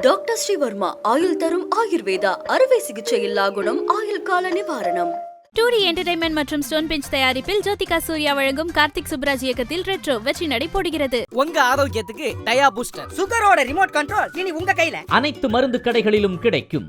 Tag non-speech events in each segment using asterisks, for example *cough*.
Doctor Sreevarma ஆயுள் தரும் ஆயுர்வேதா அறுவை சிகிச்சை இல்லா குணம் ஆயுள் கால நிவாரணம். டூ டி என்டர்டைன்மெண்ட் மற்றும் ஸ்டோன் பெஞ்ச் தயாரிப்பில் ஜோதிகா சூர்யா வழங்கும் கார்த்திக் சுப்ராஜ் இயக்கத்தில் ரெட்ரோ வெற்றி நடை போடுகிறது உங்க ஆரோக்கியத்துக்கு டயா பூஸ்டர். சுகரோட ரிமோட் கண்ட்ரோல் இனி உங்க கையில. அனைத்து மருந்து கடைகளிலும் கிடைக்கும்.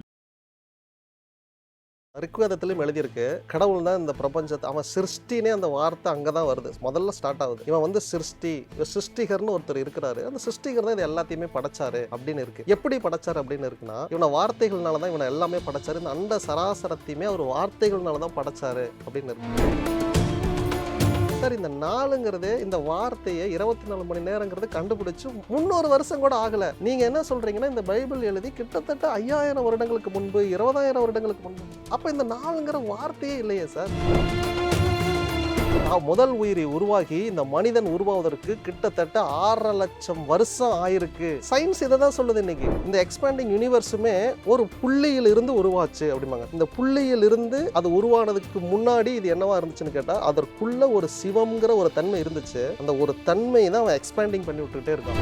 ரிக்வேதத்திலையும் எழுதியிருக்கு கடவுள் தான் இந்த பிரபஞ்சத்தை அவன் சிருஷ்டினே அந்த வார்த்தை அங்கே தான் வருது. முதல்ல ஸ்டார்ட் ஆகுது. இவன் வந்து சிருஷ்டி சிருஷ்டிகர்னு ஒருத்தர் இருக்கிறாரு. அந்த சிருஷ்டிகர் தான் இது எல்லாத்தையுமே படைச்சாரு அப்படின்னு இருக்கு. எப்படி படைச்சாரு அப்படின்னு இருக்குன்னா இவனை வார்த்தைகள்னால தான் இவனை எல்லாமே படைச்சாரு. இந்த அண்ட சராசரத்தையுமே அவர் வார்த்தைகள்னால தான் படைச்சாரு அப்படின்னு இருக்கு. சார் இந்த நாளுங்கிறது இந்த வார்த்தையை இருபத்தி நாலு மணி நேரங்கிறது கண்டுபிடிச்சு முன்னூறு வருஷம் கூட ஆகல. நீங்க என்ன சொல்றீங்கன்னா இந்த பைபிள் எழுதி கிட்டத்தட்ட ஐயாயிரம் வருடங்களுக்கு முன்பு இருபதாயிரம் வருடங்களுக்கு முன்பு. அப்ப இந்த நாளுங்கிற வார்த்தையே இல்லையே சார். முதல் உயிரி உருவாகி இந்த மனிதன் உருவாவதற்கு கிட்டத்தட்ட ஆறரை லட்சம் வருஷம் ஆயிருக்கு. சயின்ஸ் இதை தான் சொல்லுது இன்னைக்கு. இந்த எக்ஸ்பேண்டிங் யூனிவர்ஸுமே ஒரு புள்ளியில் இருந்து உருவாச்சு அப்படிம்பாங்க. இந்த புள்ளியில் இருந்து அது உருவானதுக்கு முன்னாடி இது என்னவா இருந்துச்சுன்னு கேட்டா அதற்குள்ள ஒரு சிவம்ங்கிற ஒரு தன்மை இருந்துச்சு. அந்த ஒரு தன்மை தான் அவன் எக்ஸ்பேண்டிங் பண்ணி விட்டுக்கிட்டே இருக்கான்.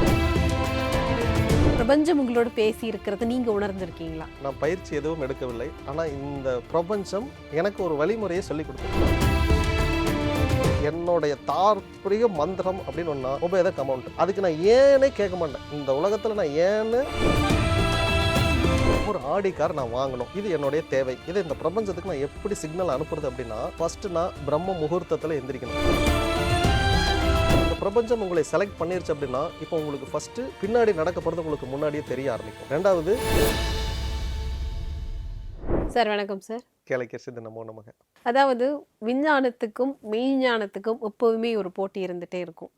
பிரபஞ்சம் உங்களோட பேசி இருக்கிறது நீங்க உணர்ந்திருக்கீங்களா? நான் பயிற்சி எதுவும் எடுக்கவில்லை. ஆனா இந்த பிரபஞ்சம் எனக்கு ஒரு வழிமுறையை சொல்லி கொடுத்துருக்கு. என்னுடைய தாற்பரிய மந்திரம் அப்படின்னு ஒன்றா உபேத கமௌண்ட் அதுக்கு நான் ஏனே கேட்க மாட்டேன். இந்த உலகத்தில் நான் ஏன்னு ஒரு ஆடி கார் நான் வாங்கணும். இது என்னுடைய தேவை. இதை இந்த பிரபஞ்சத்துக்கு நான் எப்படி சிக்னல் அனுப்புறது அப்படின்னா ஃபர்ஸ்ட் நான் பிரம்ம முகூர்த்தத்தில் எந்திரிக்கணும். இந்த பிரபஞ்சம் உங்களை செலக்ட் பண்ணிருச்சு அப்படின்னா இப்போ உங்களுக்கு ஃபர்ஸ்ட் பின்னாடி நடக்க போகிறது உங்களுக்கு முன்னாடியே தெரிய ஆரம்பிக்கும். ரெண்டாவது சார் வணக்கம் சார். கேளைக்க சித்த நமோ நமக. அதாவது விஞ்ஞானத்துக்கும் மெய்ஞானத்துக்கும் எப்போவுமே ஒரு போட்டி இருந்துகிட்டே இருக்கும்.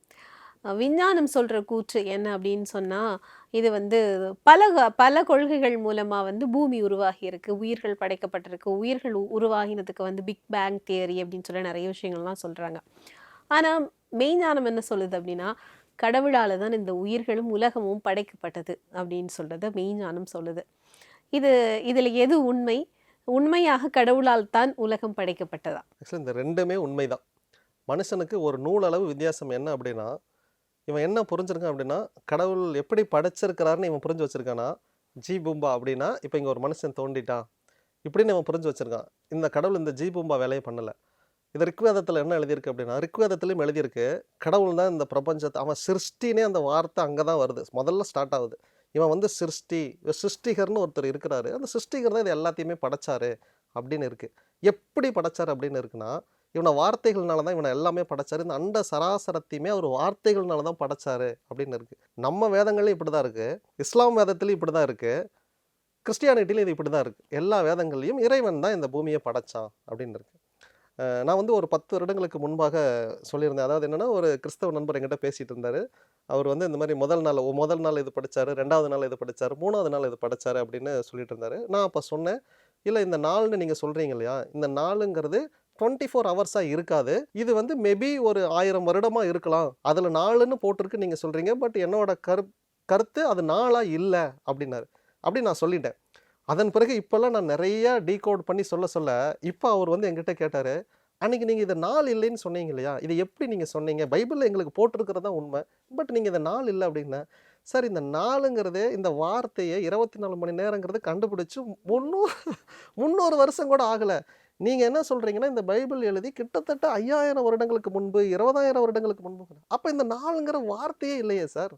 விஞ்ஞானம் சொல்கிற கூற்று என்ன அப்படின்னு சொன்னால் இது வந்து பல பல கொள்கைகள் மூலமாக வந்து பூமி உருவாகி இருக்கு உயிர்கள் படைக்கப்பட்டிருக்கு உயிர்கள் உ- உருவாகினதுக்கு வந்து பிக் பேங் தியரி அப்படின்னு சொல்லி நிறைய விஷயங்கள்லாம் சொல்கிறாங்க ஆனால் மெய்ஞானம் என்ன சொல்லுது அப்படின்னா கடவுளால் தான் இந்த உயிர்களும் உலகமும் படைக்கப்பட்டது அப்படின்னு சொல்கிறத மெய்ஞானம் சொல்லுது. இது இதில் எது உண்மை? உண்மையாக கடவுளால் தான் உலகம் படைக்கப்பட்டதா ஆக்சுவலி இந்த ரெண்டுமே உண்மைதான். மனுஷனுக்கு ஒரு நூலளவு வித்தியாசம் என்ன அப்படின்னா இவன் என்ன புரிஞ்சிருக்கான் அப்படின்னா கடவுள் எப்படி படைச்சிருக்கிறாருன்னு இவன் புரிஞ்சு வச்சிருக்கானா ஜி பூம்பா அப்படின்னா இப்போ இங்கே ஒரு மனுஷன் தோண்டிட்டான். இப்படின்னு இவன் புரிஞ்சு வச்சிருக்கான். இந்த கடவுள் இந்த ஜி பூம்பா வேலையை பண்ணலை. இது ரிக்வேதத்தில் என்ன எழுதியிருக்கு அப்படின்னா ரிக்வேதத்துலையும் எழுதியிருக்கு கடவுள் தான் இந்த பிரபஞ்சத்தை அவன் சிருஷ்டினே அந்த வார்த்தை அங்கே தான் வருது. முதல்ல ஸ்டார்ட் ஆகுது. இவன் வந்து சிருஷ்டி இவன் சிருஷ்டிகர்னு ஒருத்தர் இருக்கிறாரு. அந்த சிருஷ்டிகர் தான் இது எல்லாத்தையுமே படைச்சாரு அப்படின்னு இருக்குது எப்படி படைச்சார் அப்படின்னு இருக்குன்னா இவனை வார்த்தைகள்னால தான் இவனை எல்லாமே படைச்சார். இந்த அண்ட சராசரத்தையுமே அவர் வார்த்தைகள்னால தான் படைச்சாரு அப்படின்னு இருக்குது நம்ம வேதங்கள்லையும் இப்படி தான் இருக்குது இஸ்லாம் வேதத்துலையும் இப்படி தான் இருக்குது கிறிஸ்டியானிட்டிலையும் இது இப்படி தான் இருக்குது எல்லா வேதங்கள்லையும் இறைவன் தான் இந்த பூமியை படைச்சான் அப்படின்னு இருக்குது நான் வந்து ஒரு பத்து வருடங்களுக்கு முன்பாக சொல்லியிருந்தேன். அதாவது என்னென்னா ஒரு கிறிஸ்தவ நண்பர் என்கிட்ட பேசிகிட்டு இருந்தார். அவர் வந்து இந்த மாதிரி முதல் நாள் முதல் நாள் இது படித்தார் ரெண்டாவது நாள் இது படித்தார் மூணாவது நாள் இது படிச்சாரு அப்படின்னு சொல்லிட்டு இருந்தார். நான் அப்போ சொன்னேன் இல்லை இந்த நாள்னு நீங்கள் சொல்கிறீங்க இல்லையா? இந்த நாளுங்கிறது டுவெண்ட்டி ஃபோர் ஹவர்ஸாக இருக்காது. இது வந்து மேபி ஒரு ஆயிரம் வருடமாக இருக்கலாம். அதில் நாளுன்னு போட்டிருக்கு நீங்கள் சொல்கிறீங்க பட் என்னோட கரு கருத்து அது நாளாக இல்லை அப்படின்னாரு. அப்படி நான் சொல்லிட்டேன். அதன் பிறகு இப்போல்லாம் நான் நிறைய டீகோட் பண்ணி சொல்ல சொல்ல இப்போ அவர் வந்து எங்கிட்ட கேட்டார் அன்னைக்கு நீங்கள் இதை நாள் இல்லைன்னு சொன்னீங்க இல்லையா? இதை எப்படி நீங்கள் சொன்னீங்க? பைபிளில் எங்களுக்கு போட்டிருக்கிறது தான் உண்மை பட் நீங்கள் இந்த நாள் இல்லை அப்படின்னா சார் இந்த நாளுங்கிறதே இந்த வார்த்தையை இருபத்தி நாலு மணி நேரங்கிறது கண்டுபிடிச்சி முந்நூறு முந்நூறு வருஷம் கூட ஆகலை. நீங்கள் என்ன சொல்கிறீங்கன்னா இந்த பைபிள் எழுதி கிட்டத்தட்ட ஐயாயிரம் வருடங்களுக்கு முன்பு இருபதாயிரம் வருடங்களுக்கு முன்பு அப்போ இந்த நாளுங்கிற வார்த்தையே இல்லையே சார்.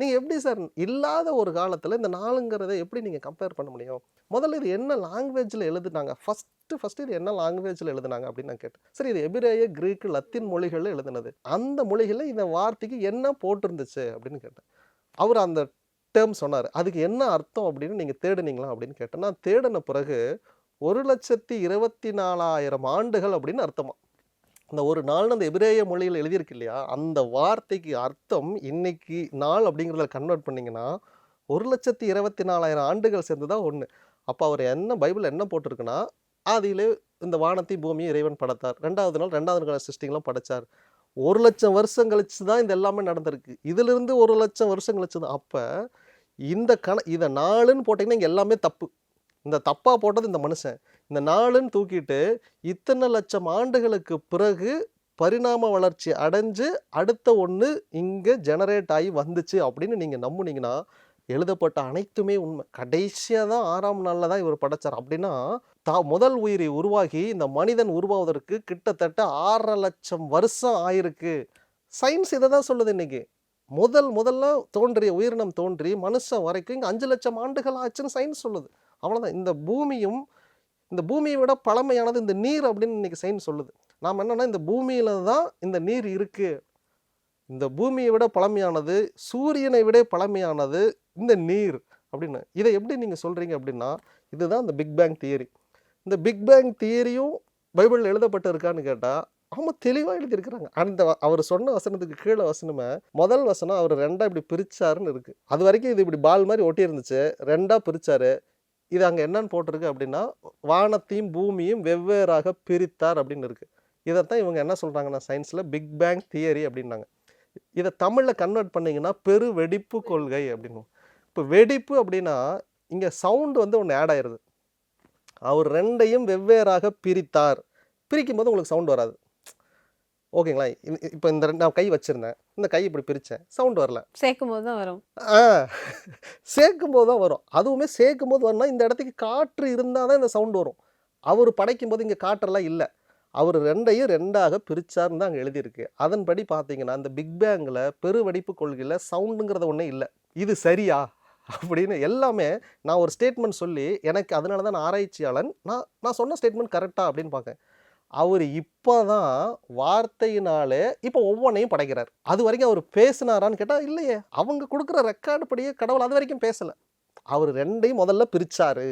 நீங்கள் எப்படி சார் இல்லாத ஒரு காலத்தில் இந்த நாளுங்கிறத எப்படி நீங்கள் கம்பேர் பண்ண முடியும்? முதல்ல இது என்ன லாங்குவேஜில் எழுதுனாங்க? ஃபஸ்ட்டு ஃபஸ்ட்டு இது என்ன லாங்குவேஜில் எழுதுனாங்க அப்படின்னு நான் கேட்டேன். சரி இது எபிரேய கிரீக்கு லத்தீன் மொழிகளில் எழுதுனது. அந்த மொழிகளில் இந்த வார்த்தைக்கு என்ன போட்டிருந்துச்சு அப்படின்னு கேட்டேன். அவர் அந்த டேர்ம் சொன்னார். அதுக்கு என்ன அர்த்தம் அப்படின்னு நீங்கள் தேடுனீங்களா அப்படின்னு கேட்டேன். நான் தேடின பிறகு ஒரு லட்சத்தி இருபத்தி நாலாயிரம் ஆண்டுகள் அப்படின்னு அர்த்தமாக இந்த ஒரு நாள்னு அந்த எபிரேய மொழியில் எழுதியிருக்கு இல்லையா? அந்த வார்த்தைக்கு அர்த்தம் இன்னைக்கு நாள் அப்படிங்கிறத கன்வெர்ட் பண்ணிங்கன்னா ஒரு லட்சத்தி இருபத்தி நாலாயிரம் ஆண்டுகள் சேர்ந்து தான் ஒன்று அப்போ அவர் என்ன பைபிள் என்ன போட்டிருக்குன்னா அதிலே இந்த வானத்தை பூமியை இறைவன் படைத்தார். ரெண்டாவது நாள் ரெண்டாவது நாள் சிருஷ்டிகளும் படைச்சார். ஒரு லட்சம் வருஷம் கழிச்சு தான் இது எல்லாமே நடந்திருக்கு. இதிலிருந்து ஒரு லட்சம் வருஷம் கழிச்சு தான் அப்போ இந்த கண இதை நாளுன்னு போட்டிங்கன்னா இங்கே எல்லாமே தப்பு. இந்த தப்பாக போட்டது இந்த மனுஷன். இந்த நாளுன்னு தூக்கிட்டு இத்தனை லட்சம் ஆண்டுகளுக்கு பிறகு பரிணாம வளர்ச்சி அடைஞ்சு அடுத்த ஒன்று இங்கே ஜெனரேட் ஆகி வந்துச்சு அப்படின்னு நீங்கள் நம்புனீங்கன்னா எழுதப்பட்ட அனைத்துமே உண்மை. கடைசியாக தான் ஆறாம் நாளில் தான் இவர் படைச்சார். அப்படின்னா தா முதல் உயிரி உருவாகி இந்த மனிதன் உருவாவதற்கு கிட்டத்தட்ட ஆறரை லட்சம் வருஷம் ஆயிருக்கு. சயின்ஸ் இதை தான் சொல்லுது இன்னைக்கு. முதல் முதல்ல தோன்றிய உயிரினம் தோன்றி மனுஷன் வரைக்கும் இங்கே அஞ்சு லட்சம் ஆண்டுகள் ஆச்சுன்னு சயின்ஸ் சொல்லுது. அவ்வளோதான் இந்த பூமியும் இந்த பூமியை விட பழமையானது இந்த நீர் அப்படின்னு இன்றைக்கி சயின்ஸ் சொல்லுது. நாம் என்னன்னா இந்த பூமியில் தான் இந்த நீர் இருக்குது இந்த பூமியை விட பழமையானது சூரியனை விட பழமையானது இந்த நீர் அப்படின்னு. இதை எப்படி நீங்கள் சொல்கிறீங்க அப்படின்னா இதுதான் இந்த பிக் பேங் தியரி. இந்த பிக் பேங் தியரியும் பைபிளில் எழுதப்பட்டிருக்கான்னு கேட்டால் ஆமாம் தெளிவாக எழுதியிருக்கிறாங்க. அந்த வ- அவர் சொன்ன வசனத்துக்கு கீழே வசனமே முதல் வசனம் அவர் ரெண்டாக இப்படி பிரிச்சாருன்னு இருக்குது அது வரைக்கும் இது இப்படி பால் மாதிரி ஒட்டி இருந்துச்சு பிரித்தார் இது அங்கே என்னன்னு போட்டிருக்கு அப்படின்னா வானத்தையும் பூமியும் வெவ்வேறாக பிரித்தார் அப்படின்னு இருக்குது இதைத்தான் இவங்க என்ன சொல்கிறாங்கன்னா சயின்ஸில் பிக் பேங் தியரி அப்படின்னாங்க. இதை தமிழில் கன்வெர்ட் பண்ணிங்கன்னா பெரு வெடிப்பு கொள்கை அப்படின்னு. இப்போ வெடிப்பு அப்படின்னா இங்கே சவுண்டு வந்து ஒன்று ஆட் ஆயிடுது அவர் ரெண்டையும் வெவ்வேறாக பிரித்தார். பிரிக்கும் போது உங்களுக்கு சவுண்ட் வராது. ஓகேங்களா? இப்போ இந்த ரெண்டு நான் கை வச்சிருந்தேன். இந்த கை இப்படி பிரித்தேன் சவுண்ட் வரல. சேர்க்கும் போது தான் வரும். ஆ சேர்க்கும் போது தான் வரும். அதுவுமே சேர்க்கும் போது வரணும்னா இந்த இடத்துக்கு காற்று இருந்தால் தான் இந்த சவுண்ட் வரும். அவர் படைக்கும் போது இங்கே காற்றெல்லாம் இல்லை. அவர் ரெண்டையும் ரெண்டாக பிரிச்சார்னு தான் அங்கே எழுதியிருக்கு. அதன்படி பார்த்தீங்கன்னா இந்த பிக் பேங்கில் பெருவெடிப்பு கொள்கையில் சவுண்டுங்கிறத ஒன்றே இல்லை. இது சரியா? அப்படின்னு எல்லாமே நான் ஒரு ஸ்டேட்மெண்ட் சொல்லி எனக்கு அதனால தான் நான் ஆராய்ச்சியாளன். நான் நான் சொன்ன ஸ்டேட்மெண்ட் கரெக்டா அப்படின்னு பார்க்கேன் அவர் இப்போ தான் வார்த்தையினாலே இப்போ ஒவ்வொன்றையும் படைக்கிறார். அது வரைக்கும் அவர் பேசினாரான்னு கேட்டால் இல்லையே. அவங்க கொடுக்குற ரெக்கார்டு படியே கடவுள் அது வரைக்கும் பேசலை. அவர் ரெண்டையும் முதல்ல பிரித்தார்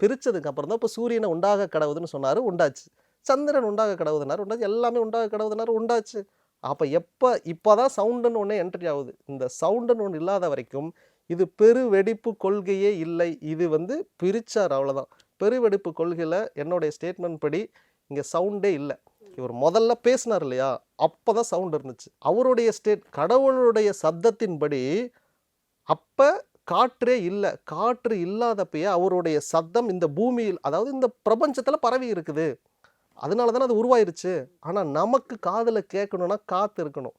பிரித்ததுக்கு அப்புறம் தான் இப்போ சூரியனை உண்டாக கடவுதுன்னு சொன்னார் உண்டாச்சு. சந்திரன் உண்டாக கடவுதுனார் உண்டாச்சு. எல்லாமே உண்டாக கடவுதுனார் உண்டாச்சு. அப்போ எப்போ இப்போ தான் சவுண்டுன்னு ஒன்று என்ட்ரி ஆகுது. இந்த சவுண்டுன்னு ஒன்று இல்லாத வரைக்கும் இது பெருவெடிப்பு கொள்கையே இல்லை. இது வந்து பிரிச்சார் அவ்வளோதான் பெருவெடிப்பு கொள்கையில் என்னுடைய ஸ்டேட்மெண்ட் படி இங்கே சவுண்டே இல்லை. இவர் முதல்ல பேசினார் இல்லையா அப்போ தான் சவுண்ட் இருந்துச்சு. அவருடைய ஸ்டேட் கடவுளுடைய சப்தத்தின்படி அப்போ காற்றே இல்லை. காற்று இல்லாதப்பயே அவருடைய சத்தம் இந்த பூமியில் அதாவது இந்த பிரபஞ்சத்தில் பரவி இருக்குது. அதனால தானே அது உருவாயிருச்சு. ஆனால் நமக்கு காதில் கேட்கணும்னா காற்று இருக்கணும்.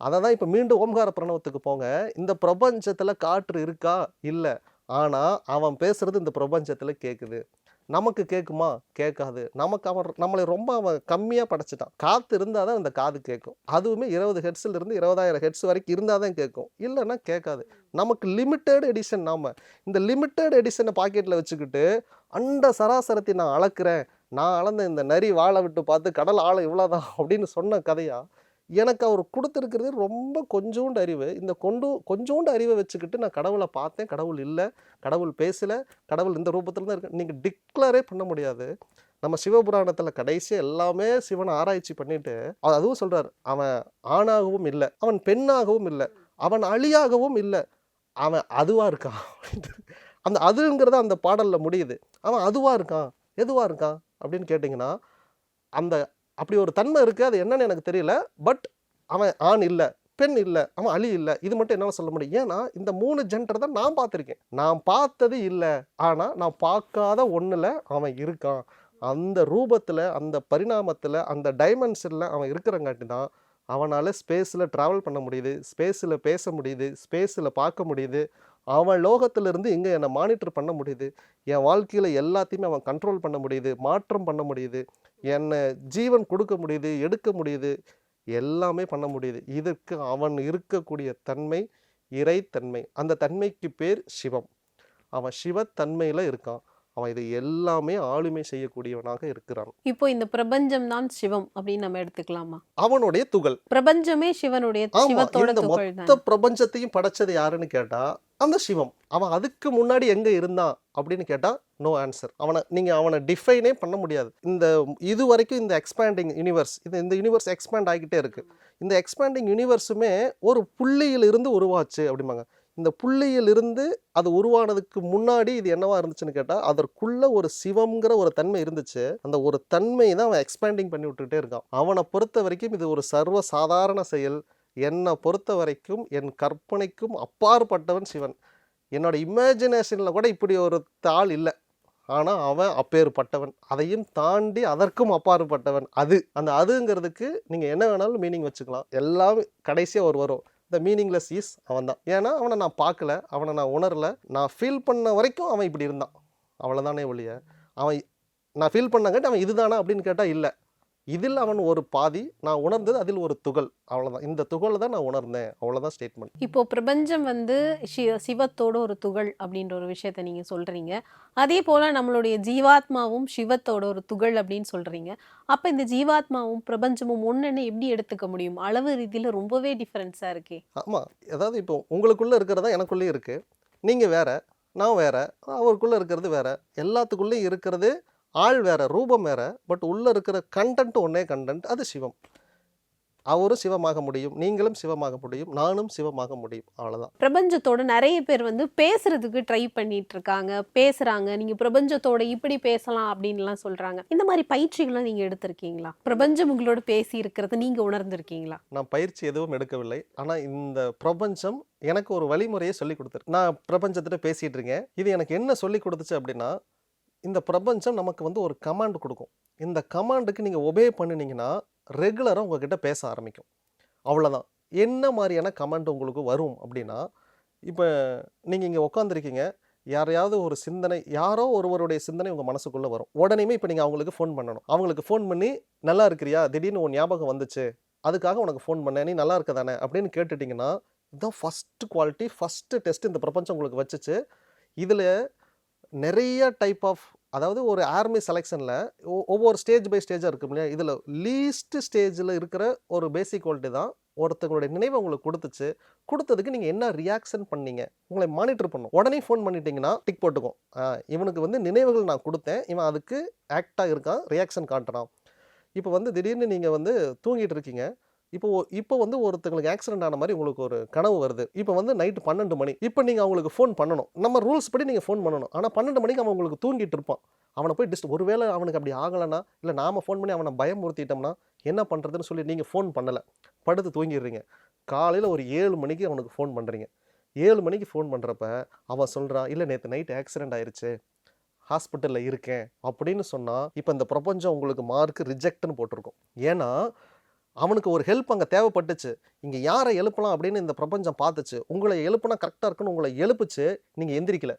அதை தான் இப்போ மீண்டும் ஓம்கார பிரணவத்துக்கு போங்க. இந்த பிரபஞ்சத்தில் காற்று இருக்கா? இல்லை. ஆனால் அவன் பேசுறது இந்த பிரபஞ்சத்தில் கேட்குது நமக்கு கேட்குமா கேட்காது. நமக்கு அவன் நம்மளை ரொம்ப அவன் கம்மியாக படைச்சிட்டான். காற்று இருந்தால் தான் அந்த காது கேட்கும். அதுவுமே இருபது ஹெட்ஸில் இருந்து இருபதாயிரம் ஹெட்ஸ் வரைக்கும் இருந்தால் தான் கேட்கும். இல்லைன்னா கேட்காது. நமக்கு லிமிட்டெட் எடிஷன் நாம் இந்த லிமிட்டெட் எடிஷனை பாக்கெட்டில் வச்சுக்கிட்டு அண்ட சராசரத்தை நான் அளக்குறேன். நான் அளந்த இந்த நரி வாழை விட்டு பார்த்து கடல் ஆழம் இவ்வளோதான் அப்படின்னு சொன்ன கதையாக எனக்கு அவர் கொடுத்துருக்கிறது ரொம்ப கொஞ்சோண்டு அறிவு. இந்த கொண்டு கொஞ்சோண்டு அறிவை வச்சுக்கிட்டு நான் கடவுளை பார்த்தேன். கடவுள் இல்லை கடவுள் பேசலை கடவுள் இந்த ரூபத்தில் தான் இருக்கு நீங்கள் டிக்ளரே பண்ண முடியாது. நம்ம சிவபுராணத்தில் கடைசியாக எல்லாமே சிவனை ஆராய்ச்சி பண்ணிட்டு அதுவும் சொல்கிறார் அவன் ஆணாகவும் இல்லை அவன் பெண்ணாகவும் இல்லை அவன் அழியாகவும் இல்லை அவன் அதுவாக இருக்கான் அப்படின்ட்டு. அந்த அதுங்கிறத அந்த பாடலில் முடியுது. அவன் அதுவாக இருக்கான் எதுவாக இருக்கான் அப்படின்னு கேட்டிங்கன்னா அந்த அப்படி ஒரு தன்மை இருக்குது அது என்னன்னு எனக்கு தெரியல. பட் அவன் ஆண் இல்லை பெண் இல்லை அவன் அழி இல்லை. இது மட்டும் என்ன சொல்ல முடியும். ஏன்னா இந்த மூணு ஜென்டர் தான் நான் பார்த்துருக்கேன். நான் பார்த்தது இல்லை. ஆனால் நான் பார்க்காத ஒன்றில் அவன் இருக்கான். அந்த ரூபத்தில் அந்த பரிணாமத்தில் அந்த டைமென்ஷனில் அவன் இருக்கிறங்காட்டி தான் அவனால் ஸ்பேஸில் ட்ராவல் பண்ண முடியுது. ஸ்பேஸில் பேச முடியுது. ஸ்பேஸில் பார்க்க முடியுது. அவன் லோகத்திலிருந்து இங்கே என்னை மானிட்டர் பண்ண முடியுது? என் வாழ்க்கையில் எல்லாத்தையுமே அவன் கண்ட்ரோல் பண்ண முடியுது மாற்றம் பண்ண முடியுது என்னை ஜீவன் கொடுக்க முடியுது எடுக்க முடியுது எல்லாமே பண்ண முடியுது. இதற்கு அவன் இருக்கக்கூடிய தன்மை இறைத்தன்மை. அந்த தன்மைக்கு பேர் சிவம். அவன் சிவத்தன்மையில் இருக்கான். அவன் இது எல்லாமே ஆளுமை செய்யக்கூடியவனாக இருக்கிறான். இப்போ இந்த பிரபஞ்சம் தான் சிவம் அப்படின்னு நம்ம எடுத்துக்கலாமா? அவனுடைய துகள். பிரபஞ்சமே சிவனுடைய இந்த மொத்த பிரபஞ்சத்தையும் படைச்சது யாருன்னு கேட்டா அந்த சிவம். அவன் அதுக்கு முன்னாடி எங்க இருந்தான் அப்படின்னு கேட்டா நோ ஆன்சர் அவனை நீங்க அவனை டிஃபைனே பண்ண முடியாது. இந்த இது வரைக்கும் இந்த எக்ஸ்பேண்டிங் யூனிவர்ஸ் இது இந்த யூனிவர்ஸ் எக்ஸ்பேண்ட் ஆகிக்கிட்டே இருக்கு. இந்த எக்ஸ்பேண்டிங் யூனிவர்ஸுமே ஒரு புள்ளியில் இருந்து உருவாச்சு அப்படிம்பாங்க. இந்த புள்ளியில் இருந்து அது உருவானதுக்கு முன்னாடி இது என்னவா இருந்துச்சுன்னு கேட்டால் அதற்குள்ள ஒரு சிவம்ங்கிற ஒரு தன்மை இருந்துச்சு. அந்த ஒரு தன்மை தான் அவன் எக்ஸ்பேண்டிங் பண்ணி விட்டுக்கிட்டே இருக்கான். அவனை பொறுத்த வரைக்கும் இது ஒரு சர்வ சாதாரண செயல். என்னை பொறுத்த வரைக்கும் என் கற்பனைக்கும் அப்பாற்பட்டவன் சிவன். என்னோட இமேஜினேஷனில் கூட இப்படி ஒரு தாள் இல்லை. ஆனால் அவன் அப்பேற்பட்டவன். அதையும் தாண்டி அதற்கும் அப்பாற்பட்டவன். அது. அந்த அதுங்கிறதுக்கு நீங்கள் என்ன வேணாலும் மீனிங் வச்சுக்கலாம். எல்லாம் கடைசியாக ஒரு வரும். த மீனிங்லெஸ் இஸ் அவன் தான் ஏன்னா அவனை நான் பார்க்கல அவனை நான் உணரல நான் ஃபீல் பண்ண வரைக்கும் அவன் இப்படி இருந்தான். அவ்வளோதானே ஒழிய அவன் நான் ஃபீல் பண்ணங்காட்டி அவன் இதுதானா அப்படின்னு கேட்டால் இல்லை. இதில் அவன் ஒரு பாதி நான் உணர்ந்தது அதில் ஒரு துகள். அவ்வளோதான் இந்த துகளை தான் நான் உணர்ந்தேன். அவ்வளோதான் ஸ்டேட்மெண்ட் இப்போ பிரபஞ்சம் வந்து சிவத்தோட ஒரு துகள் அப்படின்ற ஒரு விஷயத்த நீங்க சொல்றீங்க. அதே போல நம்மளுடைய ஜீவாத்மாவும் சிவத்தோட ஒரு துகள் அப்படின்னு சொல்றீங்க. அப்ப இந்த ஜீவாத்மாவும் பிரபஞ்சமும் ஒண்ணுன்னு எப்படி எடுத்துக்க முடியும்? அளவு ரீதியில ரொம்பவே டிஃபரன்ஸா இருக்கே. ஆமாம் அதாவது இப்போ உங்களுக்குள்ளே இருக்கிறதா எனக்குள்ளேயும் இருக்குது நீங்கள் வேற நான் வேற அவருக்குள்ளே இருக்கிறது வேற. எல்லாத்துக்குள்ளேயும் இருக்கிறது ஆள் வேற ரூபம் வேற பட் உள்ளே இருக்கிற கண்டென்ட் ஒன்றே கண்டென்ட் அது சிவம். அவரும் சிவமாக முடியும் நீங்களும் சிவமாக முடியும் நானும் சிவமாக முடியும். அவ்வளோதான் பிரபஞ்சத்தோட நிறைய பேர் வந்து பேசுறதுக்கு ட்ரை பண்ணிட்டு இருக்காங்க பேசுறாங்க. நீங்க பிரபஞ்சத்தோட இப்படி பேசலாம் அப்படின்லாம் சொல்றாங்க. இந்த மாதிரி பயிற்சிகள்லாம் நீங்க எடுத்திருக்கீங்களா? பிரபஞ்சம் உங்களோட பேசி இருக்கிறத நீங்க உணர்ந்திருக்கீங்களா? நான் பயிற்சி எதுவும் எடுக்கவில்லை. ஆனால் இந்த பிரபஞ்சம் எனக்கு ஒரு வழிமுறையை சொல்லி கொடுத்துருக்கு. நான் பிரபஞ்சத்திட்ட பேசிகிட்டு இருக்கேன் இது எனக்கு என்ன சொல்லி கொடுத்துச்சு அப்படின்னா இந்த பிரபஞ்சம் நமக்கு வந்து ஒரு கமாண்ட் கொடுக்கும். இந்த கமாண்டுக்கு நீங்கள் ஒபே பண்ணினீங்கன்னா ரெகுலராக உங்ககிட்ட பேச ஆரம்பிக்கும். அவ்வளோதான் என்ன மாதிரியான கமாண்ட் உங்களுக்கு வரும் அப்படின்னா இப்போ நீங்கள் இங்கே உட்காந்துருக்கீங்க யாரையாவது ஒரு சிந்தனை யாரோ ஒருவருடைய சிந்தனை உங்கள் மனசுக்குள்ளே வரும். உடனேமே இப்போ நீங்கள் அவங்களுக்கு ஃபோன் பண்ணணும். அவங்களுக்கு ஃபோன் பண்ணி நல்லா இருக்கிறியா? திடீர்னு உன் ஞாபகம் வந்துச்சு. அதுக்காக உனக்கு ஃபோன் பண்ணேன். நீ நல்லா இருக்க தானே? அப்படின்னு கேட்டுட்டிங்கன்னா இதுதான் ஃபஸ்ட்டு குவாலிட்டி ஃபஸ்ட்டு டெஸ்ட் இந்த பிரபஞ்சம் உங்களுக்கு வச்சுச்சு. இதில் நிறைய டைப் ஆஃப் அதாவது ஒரு ஆர்மி செலெக்ஷனில் ஒவ்வொரு ஸ்டேஜ் பை ஸ்டேஜாக இருக்கும் இல்லையா? இதில் லீஸ்ட் ஸ்டேஜில் இருக்கிற ஒரு பேசிக் குவாலிட்டி தான் ஒருத்தங்களுடைய நினைவை உங்களுக்கு கொடுத்துச்சு. கொடுத்ததுக்கு நீங்கள் என்ன ரியாக்ஷன் பண்ணீங்க? உங்களை மானிட்டர் பண்ணும். உடனே ஃபோன் பண்ணிட்டீங்கன்னா டிக் போட்டுக்கும். இவனுக்கு வந்து நினைவுகள் நான் கொடுத்தேன். இவன் அதுக்கு ஆக்டாக இருக்கான் ரியாக்ஷன் காட்டுறான். இப்போ வந்து திடீர்னு நீங்கள் வந்து தூங்கிட்டு இருக்கீங்க. இப்போ இப்போ வந்து ஒருத்தங்களுக்கு ஆக்சிடென்ட் ஆன மாதிரி உங்களுக்கு ஒரு கனவு வருது. இப்போ வந்து நைட்டு பன்னெண்டு மணி. இப்போ நீங்கள் அவங்களுக்கு ஃபோன் பண்ணணும். நம்ம ரூல்ஸ் படி நீங்கள் ஃபோன் பண்ணணும். ஆனால் பன்னெண்டு மணிக்கு அவன் உங்களுக்கு தூங்கிட்டு இருப்பான். அவனை போய் டிஸ்ட் ஒருவேளை அவனுக்கு அப்படி ஆகலைன்னா இல்லை நாம ஃபோன் பண்ணி அவனை பயமுறுத்திட்டோம்னா என்ன பண்ணுறதுன்னு சொல்லி நீங்கள் ஃபோன் பண்ணலை. படுத்து தூங்கிடுறீங்க. காலையில் ஒரு ஏழு மணிக்கு அவனுக்கு ஃபோன் பண்ணுறீங்க ஏழு மணிக்கு ஃபோன் பண்ணுறப்ப அவன் சொல்கிறான் இல்லை நேற்று நைட் ஆக்சிடென்ட் ஆயிடுச்சு ஹாஸ்பிட்டலில் இருக்கேன். அப்படின்னு சொன்னால் இப்போ இந்த பிரபஞ்சம் உங்களுக்கு மார்க் ரிஜெக்ட்னு போட்டிருக்கும். ஏன்னா அவனுக்கு ஒரு ஹெல்ப் அங்கே தேவைப்பட்டுச்சு. இங்கே யாரை எழுப்பலாம் அப்படின்னு இந்த பிரபஞ்சம் பார்த்துச்சு. உங்களை எழுப்புனா கரெக்டாக இருக்குன்னு உங்களை எழுப்புச்சு நீங்கள் எந்திரிக்கல.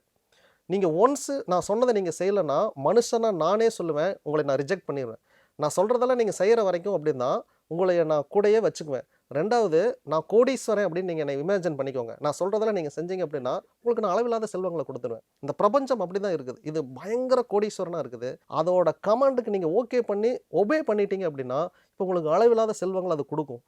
நீங்கள் ஒன்ஸு நான் சொன்னதை நீங்கள் செய்யலைன்னா மனுஷனாக நானே சொல்லுவேன் உங்களை நான் ரிஜெக்ட் பண்ணிடுவேன் நான் சொல்கிறதெல்லாம் நீங்கள் செய்கிற வரைக்கும் அப்படின்னா உங்களை நான் கூடயே வச்சுக்குவேன். ரெண்டாவது நான் கோடீஸ்வரன் அப்படின்னு நீங்கள் என்னை இமேஜின் பண்ணிக்கோங்க. நான் சொல்கிறதெல்லாம் நீங்கள் செஞ்சீங்க அப்படின்னா உங்களுக்கு நான் அளவில்லாத செல்வங்களை கொடுத்துருவேன். இந்த பிரபஞ்சம் அப்படி தான் இருக்குது. இது பயங்கர கோடீஸ்வரனாக இருக்குது. அதோட கமாண்டுக்கு நீங்கள் ஓகே பண்ணி ஒபே பண்ணிட்டீங்க அப்படின்னா இப்போ உங்களுக்கு அளவில்லாத செல்வங்கள் அது கொடுக்கும்.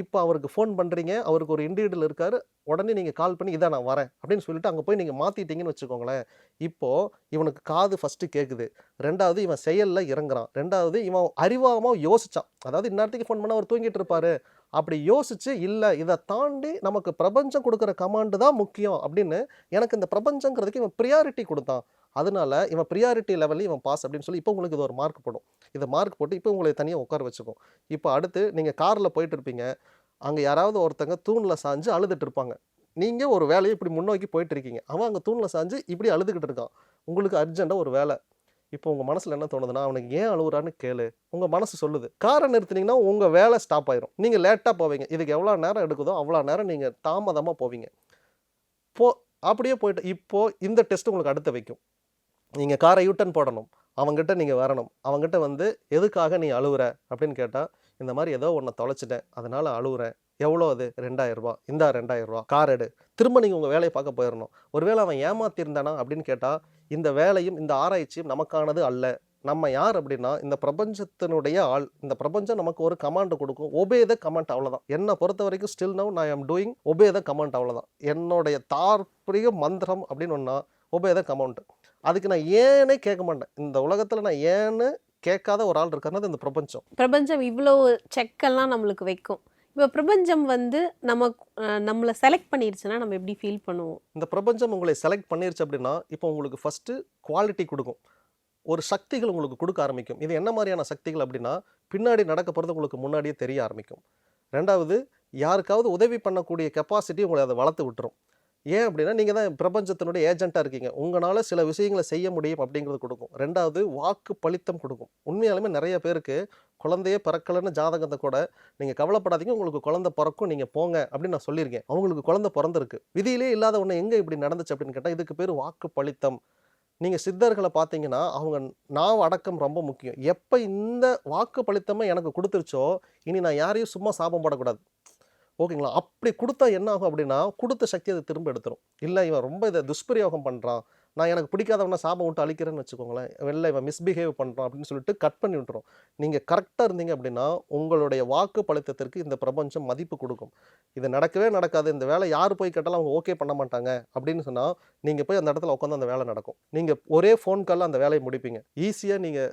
இப்போ அவருக்கு ஃபோன் பண்ணுறீங்க அவருக்கு ஒரு இண்டிவிஜுவல் இருக்கார் உடனே நீங்கள் கால் பண்ணி இதான் நான் வரேன் அப்படின்னு சொல்லிட்டு அங்கே போய் நீங்கள் மாற்றிட்டீங்கன்னு வச்சுக்கோங்களேன். இப்போது இவனுக்கு காது ஃபஸ்ட்டு கேட்குது ரெண்டாவது இவன் செயலில் இறங்குறான். ரெண்டாவது இவன் அறிவாமல் யோசிச்சான். அதாவது இந்நேரத்துக்கு ஃபோன் பண்ணால் அவர் தூங்கிட்டு இருப்பாரு. அப்படி யோசிச்சு இல்லை இதை தாண்டி நமக்கு பிரபஞ்சம் கொடுக்குற கமாண்டு தான் முக்கியம் அப்படின்னு எனக்கு இந்த பிரபஞ்சங்கிறதுக்கு இவன் ப்ரியாரிட்டி கொடுத்தான். அதனால இவன் ப்ரியாரிட்டி லெவலில் இவன் பாஸ் அப்படின்னு சொல்லி இப்போ உங்களுக்கு இது ஒரு மார்க் போடும். இதை மார்க் போட்டு இப்போ உங்களை தனியாக உட்கார வச்சுக்கும். இப்போ அடுத்து நீங்கள் காரில் போயிட்டு இருப்பீங்க. அங்கே யாராவது ஒருத்தங்க தூணில் சாஞ்சு அழுதுட்டு இருப்பாங்க. நீங்கள் ஒரு வேலையை இப்படி முன்னோக்கி போயிட்டு இருக்கீங்க. அவன் அங்கே தூணில் சாஞ்சு இப்படி அழுதுகிட்டு இருக்கான். உங்களுக்கு அர்ஜென்ட்டாக ஒரு வேலை. இப்போ உங்கள் மனசில் என்ன தோணுதுன்னா அவனுக்கு ஏன் அழுகுறான்னு கேளு. உங்கள் மனசு சொல்லுது. காரை நிறுத்தினீங்கன்னா உங்கள் வேலை ஸ்டாப் ஆயிரும். நீங்கள் லேட்டாக போவீங்க. இதுக்கு எவ்வளோ நேரம் எடுக்குதோ அவ்வளோ நேரம் நீங்கள் தாமதமாக போவீங்க. போ அப்படியே போயிட்டு இப்போது இந்த டெஸ்ட் உங்களுக்கு அடுத்து வைக்கும். நீங்கள் காரை யூட்டன் போடணும். அவங்ககிட்ட நீங்கள் வரணும். அவங்ககிட்ட வந்து எதுக்காக நீ அழுகுற அப்படின்னு கேட்டால் இந்த மாதிரி ஏதோ ஒன்றை தொலைச்சிட்டேன். அதனால் அழுகுறேன் எவ்வளோ அது? ரெண்டாயிரரூபா இந்தா ரெண்டாயிரரூபா கார் எடு. திரும்ப நீங்கள் உங்கள் வேலையை பார்க்க போயிடணும் ஒருவேளை அவன் ஏமாத்திருந்தானா அப்படின்னு கேட்டால் இந்த வேலையும் இந்த ஆராய்ச்சியும் நமக்கானது அல்ல. நம்ம யார் அப்படின்னா இந்த பிரபஞ்சத்தினுடைய ஆள். இந்த பிரபஞ்சம் நமக்கு ஒரு கமாண்ட் கொடுக்கும். ஒபே த கமாண்ட் அவ்வளோதான் என்னை பொறுத்த வரைக்கும் ஸ்டில் நவ் நான் am doing obey the command அவ்வளோதான் என்னுடைய தார்பரிய மந்திரம் அப்படின்னு ஒன்றா ஒபே த கமாண்ட் அதுக்கு நான் ஏனே கேட்க மாட்டேன். இந்த உலகத்தில் நான் ஏன்னு கேட்காத ஒரு ஆள் இருக்கிறது அது இந்த பிரபஞ்சம். பிரபஞ்சம் இவ்வளோ செக்கெல்லாம் நம்மளுக்கு வைக்கும். இப்போ பிரபஞ்சம் வந்து நம்ம நம்மளை செலக்ட் பண்ணிருச்சுன்னா நம்ம எப்படி ஃபீல் பண்ணுவோம்? இந்த பிரபஞ்சம் உங்களை செலக்ட் பண்ணிருச்சு அப்படின்னா இப்போ உங்களுக்கு ஃபஸ்ட்டு குவாலிட்டி கொடுக்கும். ஒரு சக்திகள் உங்களுக்கு கொடுக்க ஆரம்பிக்கும். இது என்ன மாதிரியான சக்திகள் அப்படின்னா பின்னாடி நடக்க போகிறது உங்களுக்கு முன்னாடியே தெரிய ஆரம்பிக்கும். ரெண்டாவது யாருக்காவது உதவி பண்ணக்கூடிய கெப்பாசிட்டி உங்களை அதை வளர்த்து விட்டுரும். ஏன் அப்படின்னா நீங்கள் தான் பிரபஞ்சத்தினுடைய ஏஜென்ட்டாக இருக்கீங்க. உங்களால் சில விஷயங்களை செய்ய முடியும் அப்படிங்கிறது கொடுக்கும். ரெண்டாவது வாக்கு பளித்தம் கொடுக்கும். உண்மையாலுமே நிறைய பேருக்கு குழந்தையே பிறக்கலன்னு ஜாதகத்தை கூட நீங்கள் கவலைப்படாதீங்க. உங்களுக்கு குழந்தை பிறக்கும் நீங்கள் போங்க அப்படின்னு நான் சொல்லியிருக்கேன். அவங்களுக்கு குழந்தை பிறந்திருக்கு. விதியிலே இல்லாத ஒன்று எங்கே இப்படி நடந்துச்சு அப்படின்னு கேட்டால் இதுக்கு பேர் வாக்கு பளித்தம் நீங்கள் சித்தர்களை பார்த்தீங்கன்னா அவங்க நான் அடக்கம் ரொம்ப முக்கியம். எப்போ இந்த வாக்கு பளித்தமை எனக்கு கொடுத்துருச்சோ இனி நான் யாரையும் சும்மா சாபம் போடக்கூடாது. ஓகேங்களா? அப்படி கொடுத்தா என்ன ஆகும் அப்படின்னா கொடுத்த சக்தி அதை திரும்ப எடுத்துரும். இல்லை இவன் ரொம்ப இதை துஷ்பிரயோகம் பண்ணுறான் நான் எனக்கு பிடிக்காதவனை சாபம் விட்டு அழிக்கிறேன்னு வச்சுக்கோங்களேன். வெளில இவன் மிஸ்பிஹேவ் பண்ணுறான் அப்படின்னு சொல்லிட்டு கட் பண்ணி விட்டுரும். நீங்கள் கரெக்டாக இருந்தீங்க அப்படின்னா உங்களுடைய வாக்கு பழுத்தத்திற்கு இந்த பிரபஞ்சம் மதிப்பு கொடுக்கும். இது நடக்கவே நடக்காது. இந்த வேலை யார் போய் கேட்டாலும் அவங்க ஓகே பண்ண மாட்டாங்க அப்படின்னு சொன்னால் நீங்கள் போய் அந்த இடத்துல உட்காந்து அந்த வேலை நடக்கும். நீங்கள் ஒரே ஃபோன் காலில் அந்த வேலையை முடிப்பீங்க. ஈஸியாக நீங்கள்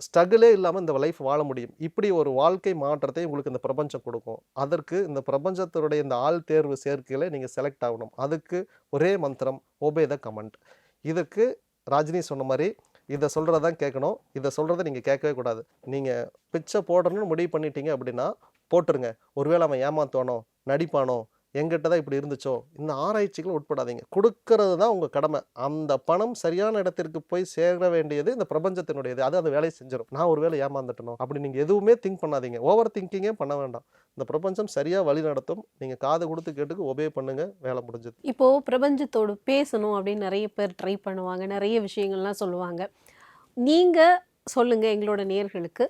ஸ்ட்ரகிளே இல்லாமல் இந்த லைஃப் வாழ முடியும். இப்படி ஒரு வாழ்க்கை மாற்றத்தை உங்களுக்கு இந்த பிரபஞ்சம் கொடுக்கும். அதற்கு இந்த பிரபஞ்சத்தினுடைய இந்த ஆள் தேர்வு சேர்க்கையில் நீங்கள் செலக்ட் ஆகணும். அதுக்கு ஒரே மந்திரம் ஒபே த கமெண்ட் இதுக்கு ராஜினி சொன்ன மாதிரி இதை சொல்கிறதான் கேட்கணும். இதை சொல்கிறத நீங்கள் கேட்கவே கூடாது. நீங்கள் பிச்சை போடணும்னு முடிவு பண்ணிட்டீங்க அப்படின்னா போட்டுருங்க. ஒருவேளை அவன் ஏமாத்தோனோ நடிப்பானோ எங்கிட்ட தான் இப்படி இருந்துச்சோ? இந்த ஆராய்ச்சிகள் உட்படாதீங்க. கொடுக்கறது தான் உங்கள் கடமை. அந்த பணம் சரியான இடத்திற்கு போய் சேர வேண்டியது இந்த பிரபஞ்சத்தினுடையது. அது அதை வேலையை செஞ்சிடும் நான் ஒரு வேலை ஏமாந்துட்டணும் அப்படி நீங்கள் எதுவுமே திங்க் பண்ணாதீங்க. ஓவர் திங்கிங்கே பண்ண வேண்டாம். இந்த பிரபஞ்சம் சரியாக வழி நடத்தும். நீங்கள் காது கொடுத்து கேட்டுக்கு ஒபே பண்ணுங்க. வேலை முடிஞ்சது. இப்போ பிரபஞ்சத்தோடு பேசணும் அப்படின்னு நிறைய பேர் ட்ரை பண்ணுவாங்க. நிறைய விஷயங்கள்லாம் சொல்லுவாங்க. நீங்கள் சொல்லுங்கள் எங்களோட நேர்களுக்கு.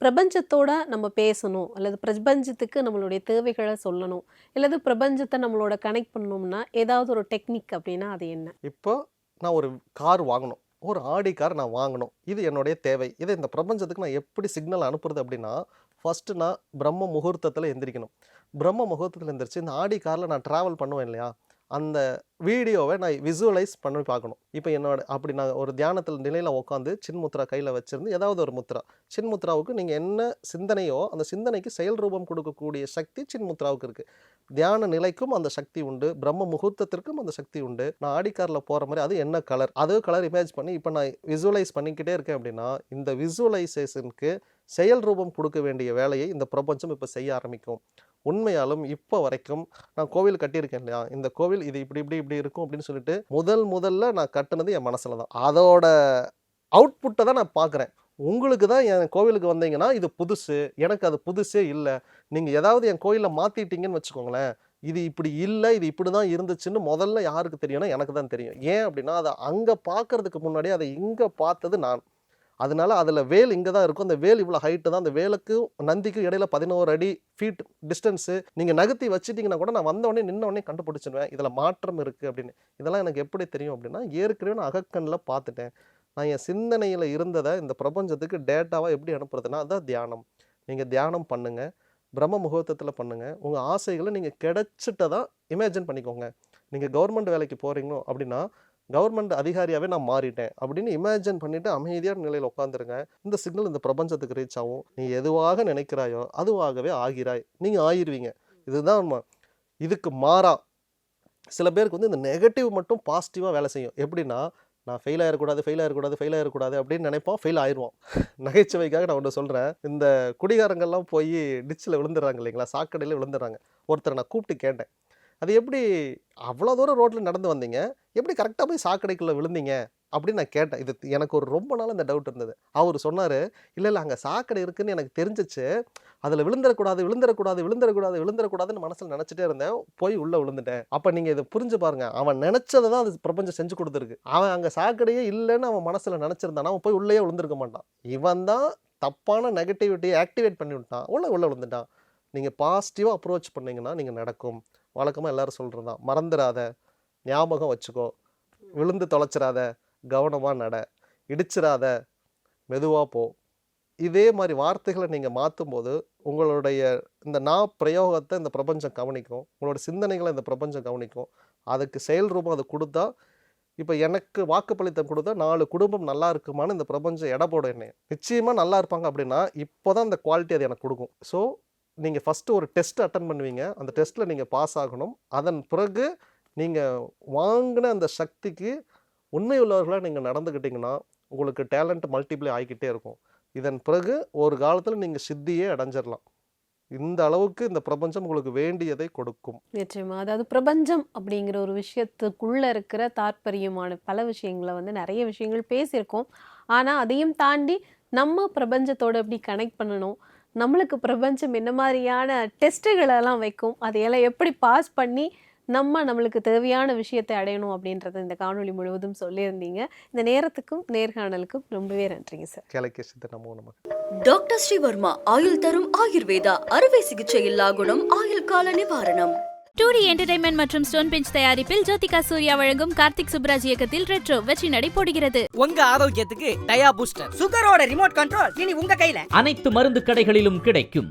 பிரபஞ்சத்தோட நம்ம பேசணும் அல்லது பிரபஞ்சத்துக்கு நம்மளுடைய தேவைகளை சொல்லணும் அல்லது பிரபஞ்சத்தை நம்மளோட கனெக்ட் பண்ணணும்னா ஏதாவது ஒரு டெக்னிக் அப்படின்னா அது என்ன? இப்போ நான் ஒரு கார் வாங்கணும். ஒரு ஆடி கார் நான் வாங்கணும். இது என்னுடைய தேவை. இதை இந்த பிரபஞ்சத்துக்கு நான் எப்படி சிக்னல் அனுப்புறது அப்படின்னா ஃபஸ்ட்டு நான் பிரம்ம முகூர்த்தத்தில் எந்திரிக்கணும். பிரம்ம முகூர்த்தத்தில் எந்திரிச்சு இந்த ஆடி காரில் நான் ட்ராவல் பண்ணுவேன் இல்லையா? அந்த வீடியோவை நான் விசுவலைஸ் பண்ணி பார்க்கணும். இப்போ என்னோட அப்படி நான் ஒரு தியானத்தில் நிலையில் உட்காந்து சின்முத்ரா கையில் வச்சுருந்து ஏதாவது ஒரு முத்ரா. சின்முத்ராவுக்கு நீங்கள் என்ன சிந்தனையோ அந்த சிந்தனைக்கு செயல் ரூபம் கொடுக்கக்கூடிய சக்தி சின்முத்ராவுக்கு இருக்குது தியான நிலைக்கும் அந்த சக்தி உண்டு பிரம்ம முகூர்த்தத்திற்கும் அந்த சக்தி உண்டு. நான் ஆடிக்காரில் போகிற மாதிரி அது என்ன கலர் அதே கலர் இமேஜ் பண்ணி இப்போ நான் விசுவலைஸ் பண்ணிக்கிட்டே இருக்கேன் அப்படின்னா இந்த விசுவலைசேஷனுக்கு செயல் ரூபம் கொடுக்க வேண்டிய வேலையை இந்த பிரபஞ்சம் இப்போ செய்ய ஆரம்பிக்கும். உண்மையாலும் இப்போ வரைக்கும் நான் கோவில் கட்டியிருக்கேன் இல்லையா? இந்த கோவில் இது இப்படி இப்படி இப்படி இருக்கும் அப்படின்னு சொல்லிட்டு முதல் முதல்ல நான் கட்டினது என் மனசில் தான். அதோட அவுட்புட்டை தான் நான் பார்க்குறேன் உங்களுக்கு தான் என் கோவிலுக்கு வந்தீங்கன்னா இது புதுசு. எனக்கு அது புதுசே இல்லை. நீங்கள் ஏதாவது என் கோயிலில் மாற்றிட்டீங்கன்னு வச்சுக்கோங்களேன். இது இப்படி இல்லை இது இப்படி தான் இருந்துச்சுன்னு முதல்ல யாருக்கு தெரியும்னா எனக்கு தான் தெரியும். ஏன் அப்படின்னா அதை அங்கே பார்க்கறதுக்கு முன்னாடி அதை இங்கே பார்த்தது நான். அதனால அதில் வேல் இங்கே தான் இருக்கும். அந்த வேல் இவ்வளோ ஹைட்டு தான். அந்த வேலுக்கும் நந்திக்கும் இடையில பதினோரு அடி ஃபீட் டிஸ்டன்ஸு நீங்கள் நகர்த்தி வச்சுட்டிங்கன்னா கூட நான் வந்தவொடனே நின்னவொடனே கண்டுபிடிச்சிடுவேன் இதில் மாற்றம் இருக்குது அப்படின்னு. இதெல்லாம் எனக்கு எப்படி தெரியும் அப்படின்னா ஏற்கனவே நான் அகக்கண்ணில் பார்த்துட்டேன். நான் என் சிந்தனையில் இருந்ததை இந்த பிரபஞ்சத்துக்கு டேட்டாவாக எப்படி அனுப்புறதுன்னா அதுதான் தியானம். நீங்கள் தியானம் பண்ணுங்கள் பிரம்ம முகூர்த்தத்தில் பண்ணுங்கள் உங்கள் ஆசைகளை நீங்கள் கிடைச்சிட்டதா இமேஜின் பண்ணிக்கோங்க. நீங்கள் கவர்மெண்ட் வேலைக்கு போகிறீங்களோ அப்படின்னா கவர்மெண்ட் அதிகாரியாகவே நான் மாறிட்டேன் அப்படின்னு இமேஜின் பண்ணிட்டு அமைதியான நிலையில் உட்காந்துருங்க இந்த சிக்னல் இந்த பிரபஞ்சத்துக்கு ரீச் ஆகும். நீ எதுவாக நினைக்கிறாயோ அதுவாகவே ஆகிறாய். நீங்கள் ஆயிடுவீங்க இதுதான் உண்மை. இதுக்கு மாறா. சில பேருக்கு வந்து இந்த நெகட்டிவ் மட்டும் பாசிட்டிவாக வேலை செய்யும். எப்படின்னா நான் ஃபெயில் ஆகிடக்கூடாது ஃபெயில் ஆகிடக்கூடாது ஃபெயில் ஆகிடக்கூடாது அப்படின்னு நினைப்போம் ஃபெயில் ஆயிடுவோம். *laughs* நகைச்சுவைக்காக நான் ஒன்று சொல்கிறேன் இந்த குடிகாரங்கள்லாம் போய் டிச்சில் விழுந்துடுறாங்க இல்லைங்களா? சாக்கடையில் விழுந்துடுறாங்க. ஒருத்தரை நான் கூப்பிட்டு கேட்டேன். அது எப்படி அவ்வளோ தூரம் ரோட்டில் நடந்து வந்தீங்க? எப்படி கரெக்டாக போய் சாக்கடைக்குள்ளே விழுந்தீங்க? அப்படின்னு நான் கேட்டேன். இது எனக்கு ஒரு ரொம்ப நாள் இந்த டவுட் இருந்தது. அவர் சொன்னார் இல்லை இல்லை அங்கே சாக்கடை இருக்குதுன்னு எனக்கு தெரிஞ்சிச்சு. அதில் விழுந்துடக்கூடாது விழுந்துடக்கூடாது விழுந்துடக்கூடாது விழுந்துடக்கூடாதுன்னு மனசில் நினச்சிட்டே இருந்தேன். போய் உள்ளே விழுந்துட்டேன். அப்போ நீங்கள் இதை புரிஞ்சு பாருங்க. அவன் நினச்சதை தான் அது பிரபஞ்சம் செஞ்சு கொடுத்துருக்கு. அவன் அங்கே சாக்கடையே இல்லைன்னு அவன் மனசில் நினச்சிருந்தானா. அவன் போய் உள்ளேயே விழுந்திருக்க மாட்டான். இவன் தான் தப்பான நெகட்டிவிட்டியை ஆக்டிவேட் பண்ணி விட்டான் உள்ளே உள்ளே விழுந்துட்டான். நீங்கள் பாசிட்டிவாக அப்ரோச் பண்ணிங்கன்னா நீங்கள் நடக்கும். வழக்கமாக எல்லாரும் சொல்கிறது தான் மறந்துடாத ஞாபகம் வச்சுக்கோ. விழுந்து தொலைச்சிடாத கவனமாக நட. இடிச்சிடாத மெதுவாக போ. இதே மாதிரி வார்த்தைகளை நீங்கள் மாற்றும் போது உங்களுடைய இந்த நான் பிரயோகத்தை இந்த பிரபஞ்சம் கவனிக்கும். உங்களோட சிந்தனைகளை இந்த பிரபஞ்சம் கவனிக்கும். அதுக்கு செயல் ரூபம் அதை கொடுத்தா இப்போ எனக்கு வாக்குப்பளித்தம் கொடுத்தா நாலு குடும்பம் நல்லா இருக்குமான்னு இந்த பிரபஞ்சம் எடை போட என்ன நிச்சயமாக நல்லா இருப்பாங்க அப்படின்னா இப்போ தான் இந்த குவாலிட்டி அது எனக்கு கொடுக்கும். ஸோ நீங்கள் ஃபஸ்ட்டு ஒரு டெஸ்ட் அட்டன் பண்ணுவீங்க. அந்த டெஸ்ட்டில் நீங்கள் பாஸ் ஆகணும். அதன் பிறகு நீங்கள் வாங்கின அந்த சக்திக்கு உண்மை உள்ளவர்களாக நீங்கள் நடந்துக்கிட்டிங்கன்னா உங்களுக்கு டேலண்ட் மல்டிப்ளை ஆகிக்கிட்டே இருக்கும். இதன் பிறகு ஒரு காலத்தில் நீங்கள் சித்தியே அடைஞ்சிடலாம் இந்த அளவுக்கு இந்த பிரபஞ்சம் உங்களுக்கு வேண்டியதை கொடுக்கும். நிச்சயமா. அதாவது பிரபஞ்சம் அப்படிங்கிற ஒரு விஷயத்துக்குள்ள இருக்கிற தாற்பயமான பல விஷயங்களை வந்து நிறைய விஷயங்கள் பேசியிருக்கோம். ஆனால் அதையும் தாண்டி நம்ம பிரபஞ்சத்தோடு எப்படி கனெக்ட் பண்ணணும்? நம்மளுக்கு பிரபஞ்சம் என்ன மாதிரியான டெஸ்ட்டுகளெல்லாம் வைக்கும் அதையெல்லாம் எப்படி பாஸ் பண்ணி நம்ம நம்மளுக்கு தேவையான விஷயத்தை அடையணும் அப்படின்றத இந்த காணொளி முழுவதும் சொல்லியிருந்தீங்க. இந்த நேரத்துக்கும் நேர்காணலுக்கும் ரொம்பவே நன்றிங்க சார். கிழக்கே சித்த நமோ நம. டாக்டர் ஸ்ரீவர்மா ஆயுள் தரும் ஆயுர்வேதா அறுவை சிகிச்சை இல்லா குணம் ஆயுள் கால நிவாரணம். டூ டி என்டர்டைன்மெண்ட் மற்றும் ஸ்டோன் பெஞ்ச் தயாரிப்பில் ஜோதிகா சூர்யா வழங்கும் கார்த்திக் சுப்ராஜ் இயக்கத்தில் ரெட்ரோ வெற்றி நடை போடுகிறது. உங்க ஆரோக்கியத்துக்கு டயா பூஸ்டர். சுகரோட ரிமோட் கண்ட்ரோல் இனி உங்க கையில. அனைத்து மருந்து கடைகளிலும் கிடைக்கும்.